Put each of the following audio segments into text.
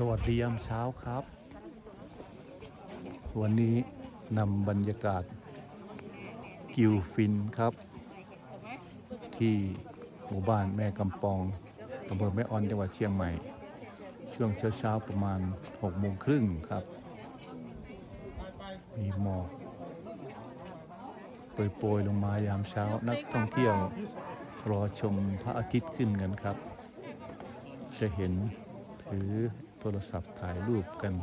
สวัสดียามเช้าครับ วันนี้นำบรรยากาศ กิวฟินครับ ที่หมู่บ้านแม่กำปองอำเภอแม่ออนจังหวัดเชียงใหม่ ช่วงเช้าๆประมาณ6โมงครึ่งครับ มีหมอกโปรยๆลงมายามเช้านักท่องเที่ยวรอชมพระอาทิตย์ขึ้นกันครับ จะเห็นถือ โทรศัพท์ถ่ายรูปกัน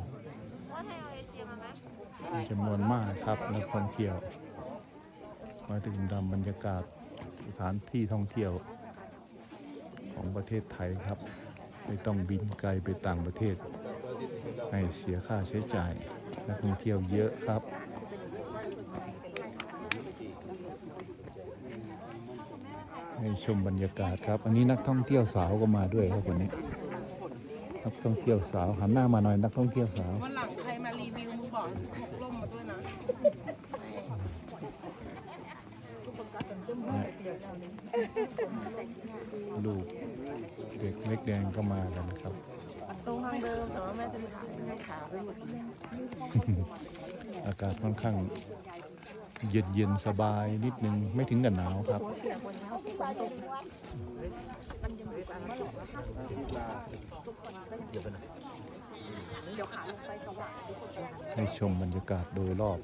เป็นจำนวนมากครับนักท่องเที่ยว มาถึงดำบรรยากาศสถานที่ท่องเที่ยวของประเทศไทยครับ ไม่ต้องบินไกลไปต่างประเทศ ให้เสียค่าใช้จ่ายนักท่องเที่ยวเยอะครับให้ชมบรรยากาศครับ อันนี้นักท่องเที่ยวสาวก็มาด้วยครับวันนี้ นักท่องเที่ยวสาวหันหน้ามาหน่อยนักท่องเที่ยวสาววันหลังใครมารีวิวมึงบอกพกร่มมาด้วยนะลูกเด็กเล็กแดงก็มากันครับ ตรงทางเดิมแต่ว่าแม่จะไปถ่ายให้ขาไปหมดอากาศค่อนข้างเย็นเย็นๆสบายนิดนึงไม่ถึงกับหนาวครับ ให้ชมบรรยากาศโดยรอบ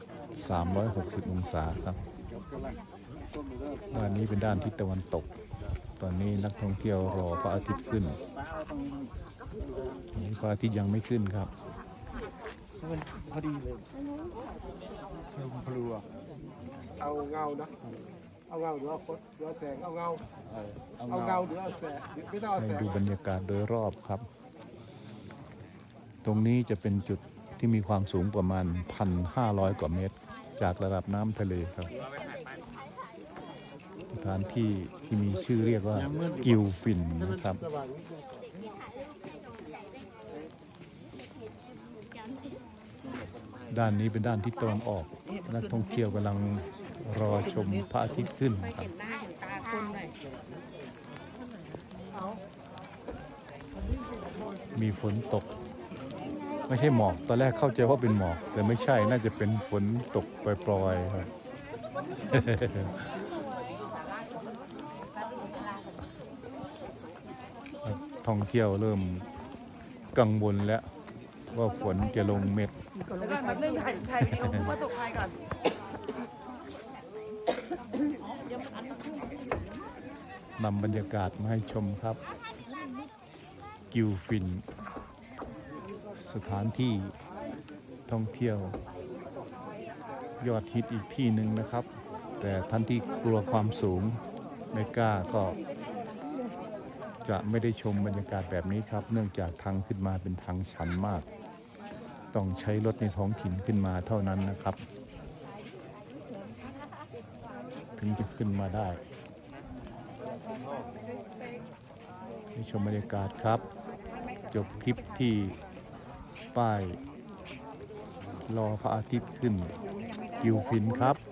360 องศาครับ ด้านนี้เป็นด้านทิศตะวันตก ตอนนี้นักท่องเที่ยวรอพระอาทิตย์ขึ้นนี่พระอาทิตย์ยังไม่ขึ้นครับพอดีเลยลมพลัวเอาเงานะ เอาเงาหรือเอาคดหรือเอาแสงเอาเงาเออเอาเอาเงาเงาหรือเอาแสงไม่ต้องเอาให้แสงดูบรรยากาศโดยรอบครับ ตรงนี้จะเป็นจุดที่มีความสูงประมาณ 1,500 กว่าเมตร จากระดับน้ำทะเลครับ สถานที่ที่มีชื่อเรียกว่ากิวฟินนะครับ สว่างนิดนึงด้านนี้เป็นด้านทิศตะวันออก นักท่องเที่ยวกำลัง รอชมพระอาทิตย์ขึ้นครับหน้าเห็นตาคนหน่อยมีฝนตก ไม่ใช่หมอก ตอนแรกเข้าใจว่าเป็นหมอก แต่ไม่ใช่น่าจะเป็นฝนตกปล่อยๆครับท่องเที่ยวเริ่มกังวลแล้ว ว่าฝนจะลงเม็ดแล้วก็แบบนึงถ่ายถ่ายวิดีโอผู้ประสบภัยก่อน นำบรรยากาศมาให้ชมครับ กิวฟิน สถานที่ท่องเที่ยว ยอดฮิตอีกที่หนึ่งนะครับ แต่ท่านที่กลัวความสูงไม่กล้าก็ จะไม่ได้ชมบรรยากาศแบบนี้ครับ เนื่องจากทางขึ้นมาเป็นทางชันมาก ต้องใช้รถในท้องถิ่นขึ้นมาเท่านั้นนะครับ ถึงจะขึ้นมาได้ ให้ชมบรรยากาศครับ จบคลิปที่ป้าย รอพระอาทิตย์ขึ้นกิวฟินครับ